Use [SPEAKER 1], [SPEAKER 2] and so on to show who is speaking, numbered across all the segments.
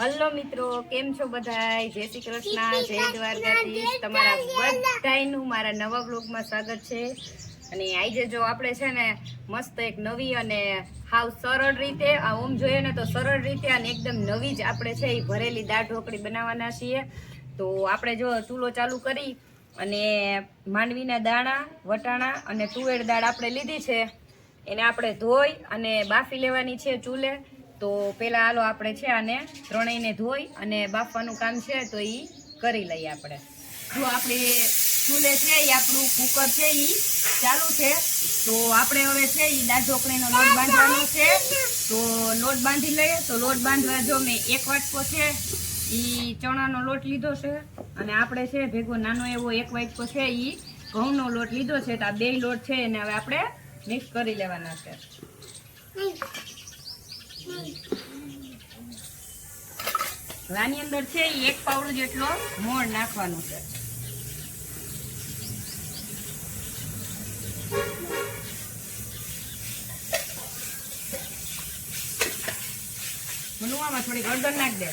[SPEAKER 1] Hello મિત્રો કેમ છો બધા જય શ્રી કૃષ્ણ જય દ્વારકાધીશ. તમારા બધાયનું મારા નવા બ્લોગમાં સ્વાગત છે. અને આજે જો આપણે છે ને મસ્ત એક નવી અને હાવ સરળ રીતે આ ઓમ જોઈએ ને તો સરળ રીતે અને એકદમ નવી જ આપણે છે એ ભરેલી દાળ ઢોકળી બનાવવાના છીએ. તો આપણે જો ચૂલો ચાલુ કરી અને માંડવીના દાણા વટાણા અને તુવેર દાળ આપણે લીધી છે. એને આપણે ધોઈ અને બાફી લેવાની છે ચૂલે. તો પહેલાં હાલો આપણે છે આને ત્રણેયને ધોઈ અને બાફવાનું કામ છે તો એ કરી લઈએ આપણે. જો આપણે ચૂલે છે એ આપણું કુકર છે એ ચાલુ છે. તો આપણે હવે છે એ દાળ ઢોકળીનો લોટ બાંધવાનો છે. તો લોટ બાંધી લઈએ. તો લોટ બાંધવા જો મેં એક વાટકો છે એ ચણાનો લોટ લીધો છે. અને આપણે છે ભેગો નાનો એવો એક વાટકો છે એ ઘઉંનો લોટ લીધો છે. તો આ બે લોટ છે એને હવે આપણે મિક્સ કરી લેવાના છે. આની અંદર છે એક પાવડો જેટલો મોણ નાખવાનું છે. થોડી ગળદર નાખ દે.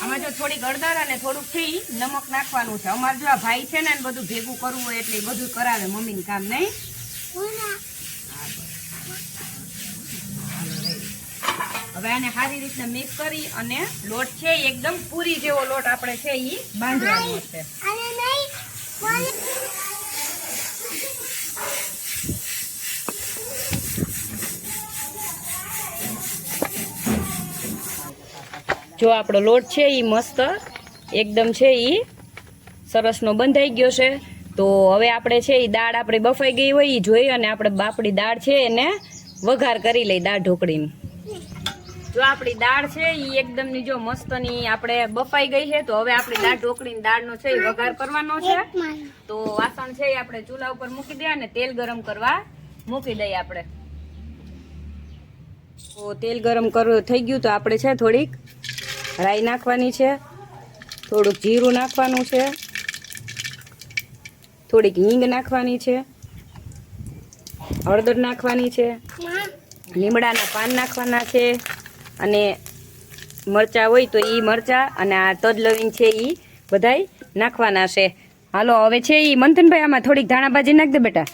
[SPEAKER 1] આમાં જો થોડી ગળદર અને થોડુંકથી નમક નાખવાનું છે. અમારે જો આ ભાઈ છે ને બધું ભેગું કરવું હોય એટલે બધું કરાવે મમ્મીનું કામ, નહીં? હવે આને સારી રીતના મિક્સ કરી અને લોટ છે એકદમ પૂરી જેવો લોટ આપણે છે એ બાંધવાનો છે. જો આપણો લોટ છે એ મસ્ત, એકદમ છે એ સરસનો બંધાઈ ગયો છે. તો હવે આપણે છે એ દાળ આપણી બફાઈ ગઈ હોય એ જોઈ અને આપણે બાપડી દાળ છે એને વઘાર કરી લઈ દાળ ઢોકળીની. જો આપણી દાળ છે ઈ એકદમની જો મસ્તની આપણે બફાઈ ગઈ છે તો હવે આપણી દાળ ઢોકળીની દાળનો છે એ વઘાર કરવાનો છે. તો વાસણ છે એ આપણે ચૂલા ઉપર મૂકી દઈએ અને તેલ ગરમ કરવા મૂકી દઈએ આપણે. તો તેલ ગરમ કરવું થઈ ગયું તો આપણે છે થોડીક રાઈ નાખવાની છે થોડુંક જીરું નાખવાનું છે થોડીક હિંગ નાખવાની છે હળદર નાખવાની છે લીમડાના પાન નાખવાના છે. અને મરચાં હોય તો એ મરચાં અને આ તજ લવિંગ છે એ બધાય નાખવાના છે. હાલો હવે છે એ મંથનભાઈ આમાં થોડીક ધાણાભાજી નાખ દે બેટા.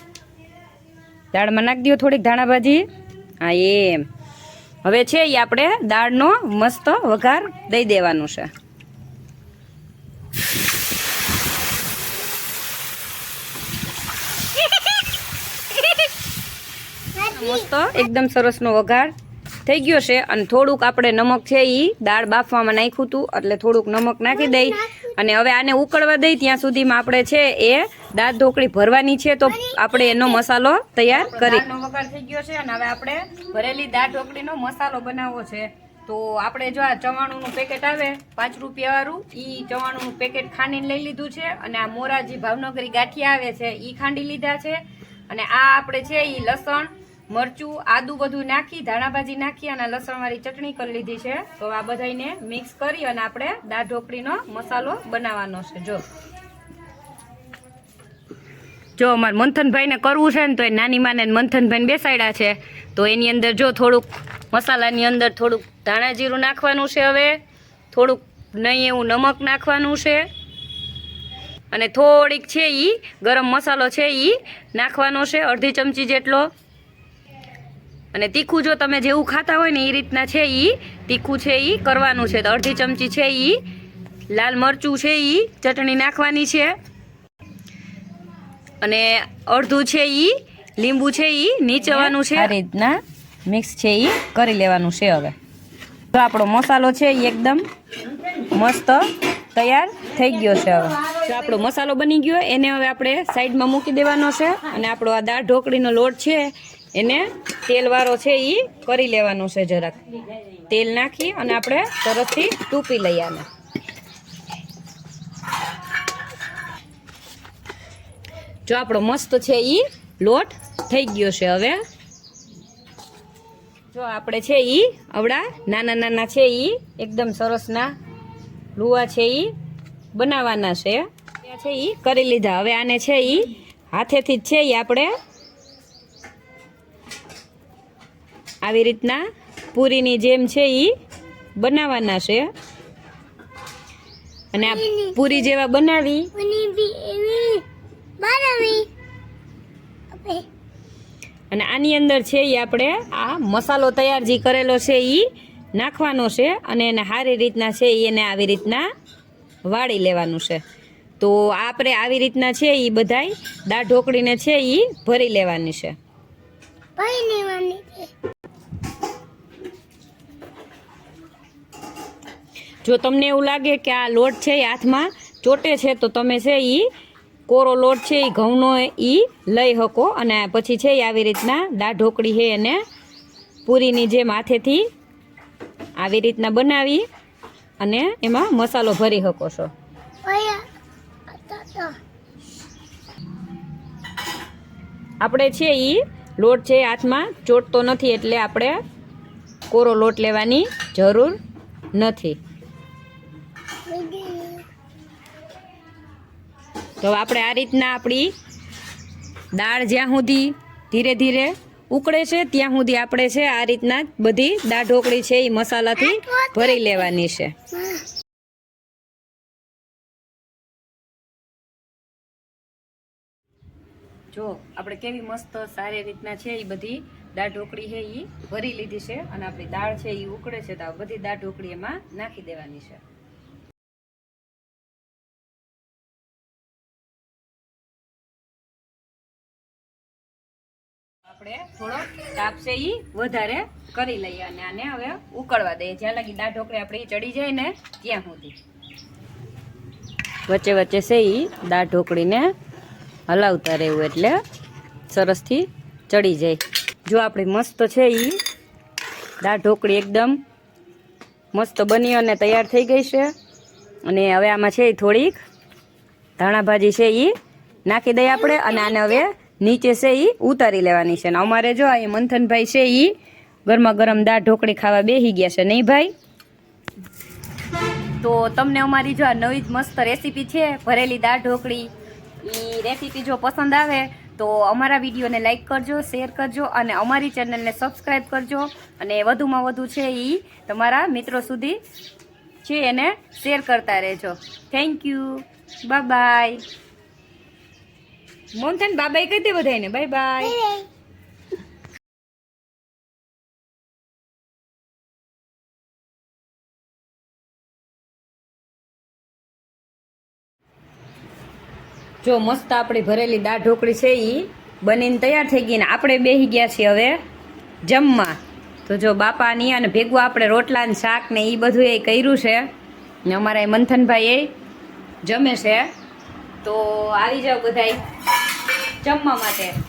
[SPEAKER 1] દાળમાં નાખ દો થોડીક ધાણાભાજી. હા એમ. હવે છે એ આપણે દાળનો મસ્ત વઘાર દઈ દેવાનું છે. મસ્ત એકદમ સરસનો વઘાર. થઈ ગયો છે અને થોડુંક આપણે નમક છે એ દાળ બાફવામાં નાખ્યું હતું એટલે થોડુંક નમક નાખી દઈ. અને હવે આને ઉકળવા દઈ ત્યાં સુધીમાં આપણે છે એ દાળ ઢોકળી ભરવાની છે તો આપણે એનો મસાલો તૈયાર કરી વઘાર થઈ ગયો છે અને હવે આપણે ભરેલી દાળ ઢોકળીનો મસાલો બનાવવો છે. તો આપણે જો આ ચવાણુંનું પેકેટ આવે પાંચ રૂપિયા વાળું ઈ ચવાણુંનું પેકેટ ખાંડીને લઈ લીધું છે અને આ મોરાજી ભાવનગરી ગાંઠિયા આવે છે એ ખાંડી લીધા છે. અને આ આપણે છે એ લસણ મરચું, આદું બધું નાખી, ધાણાભાજી નાખી અને લસણવાળી ચટણી કરી લીધી છે. તો આ બધાને મિક્સ કરી અને આપણે દાળ ઢોકળીનો મસાલો બનાવવાનો છે. જો. જો અમારે મંથનભાઈને કરવું છે ને, તો એ નાની માને ને મંથનભાઈને બેસાડ્યા છે. તો એની અંદર જો થોડુંક મસાલાની અંદર થોડુંક ધાણા જીરું નાખવાનું છે હવે. થોડુંક નહીં એવું નમક નાખવાનું છે. અને થોડીક છે એ ગરમ મસાલો છે એ નાખવાનો છે, અડધી ચમચી જેટલો. અને તીખું જો તમે જેવું ખાતા હોય ને એ રીતના છે એ તીખું છે એ કરવાનું છે. તો અડધી ચમચી છે એ લાલ મરચું છે એ ચટણી નાખવાની છે. અને અડધું છે એ લીંબુ છે એ નીચવાનું છે. આ રીતના મિક્સ છે એ કરી લેવાનું છે હવે. તો આપણો મસાલો છે એ એકદમ મસ્ત તૈયાર થઈ ગયો છે હવે. તો આપણો મસાલો બની ગયો, એને હવે આપણે સાઈડમાં મૂકી દેવાનો છે. અને આપણો આ દાળ ઢોકળીનો લોટ છે એને તેલવાળો છે એ કરી લેવાનો છે જરાક. તેલ નાખી અને આપણે તરતથી ટૂપી લઈએ આને. જો આપણો મસ્ત છે એ લોટ થઈ ગયો છે હવે. જો આપણે છે એ આવડા નાના નાના છે એ એકદમ સરસના લુવા છે એ બનાવવાના છે. એ કરી લીધા. હવે આને છે એ હાથેથી જ છે એ આપણે આવી રીતના પૂરીની જેમ છે એ બનાવવાના છે. અને આ પૂરી જેવા બનાવી.
[SPEAKER 2] અને
[SPEAKER 1] આની અંદર છે એ આપણે આ મસાલો તૈયાર જે કરેલો છે એ નાખવાનો છે અને એને સારી રીતના છે એને આવી રીતના વાળી લેવાનું છે. તો આપણે આવી રીતના છે એ બધાય દાળ ઢોકળીને છે એ ભરી લેવાની છે.
[SPEAKER 2] ભાઈ લેવાની છે.
[SPEAKER 1] જો તમને એવું લાગે કે આ લોટ છે એ હાથમાં ચોટે છે, તો તમે છે એ કોરો લોટ છે એ ઘઉંનો એ લઈ શકો અને પછી છે એ આવી રીતના દાળ ઢોકળી છે એને પૂરીની જેમ હાથેથી આવી રીતના બનાવી અને એમાં મસાલો ભરી શકો છો. આપણે છે એ લોટ છે હાથમાં ચોટતો નથી એટલે આપણે કોરો લોટ લેવાની જરૂર નથી. તો આપણે આ રીતના આપણી દાળ જ્યાં સુધી ધીરે ધીરે ઉકળે છે, ત્યાં સુધી આપણે છે આ રીતના બધી દાળ ઢોકળી છે એ મસાલાથી ભરી લેવાની છે. જો, આપણે કેવી મસ્ત સારી રીતના છે એ બધી દાળ ઢોકળી છે એ ભરી લીધી છે અને આપણી દાળ છે એ ઉકળે છે તો બધી દાળ ઢોકળી એમાં નાખી દેવાની છે. આપણે થોડો તાપ છે એ વધારે કરી લઈએ અને આને હવે ઉકળવા દઈએ. જ્યાં લગી દાળ ઢોકળી આપણી ચડી જાય ને, ત્યાં સુધી. વચ્ચે વચ્ચે છે એ દાળ ઢોકળીને હલાવતા રહેવું એટલે સરસથી ચડી જાય. જો આપણી મસ્ત છે એ દાળ ઢોકળી એકદમ મસ્ત બની અને તૈયાર થઈ ગઈ છે. અને હવે આમાં છે થોડીક ધાણા ભાજી છે એ નાખી દઈએ આપણે અને આને હવે નીચે છે એ ઉતારી લેવાની છે. ને અમારે જો એ મંથનભાઈ છે એ ગરમા ગરમ દાળ ઢોકળી ખાવા બેસી ગયા છે. નહીં ભાઈ? તો તમને અમારી જો આ નવી જ મસ્ત રેસીપી છે, ભરેલી દાળ ઢોકળી એ રેસીપી જો પસંદ આવે, તો અમારા વિડીયોને લાઇક કરજો, શેર કરજો, અને અમારી ચેનલને સબસ્ક્રાઈબ કરજો. અને વધુમાં વધુ છે એ તમારા મિત્રો સુધી છે એને શેર કરતા રહેજો. થેન્ક યુ બાય બાય ને બાબાઈ કહી દે બધાને બાય બાય. જો મસ્ત આપણી ભરેલી દાળ ઢોકળી છે એ બનીને તૈયાર થઈ ગઈ ને આપણે બેસી ગયા છીએ હવે જમવા. તો જો બાપાની અને ભેગું આપણે રોટલા ને શાક ને એ બધું એ કર્યું છે. ને અમારા એ મંથનભાઈ એ જમે છે. તો આવી જાઓ બધાય. જમવા માટે.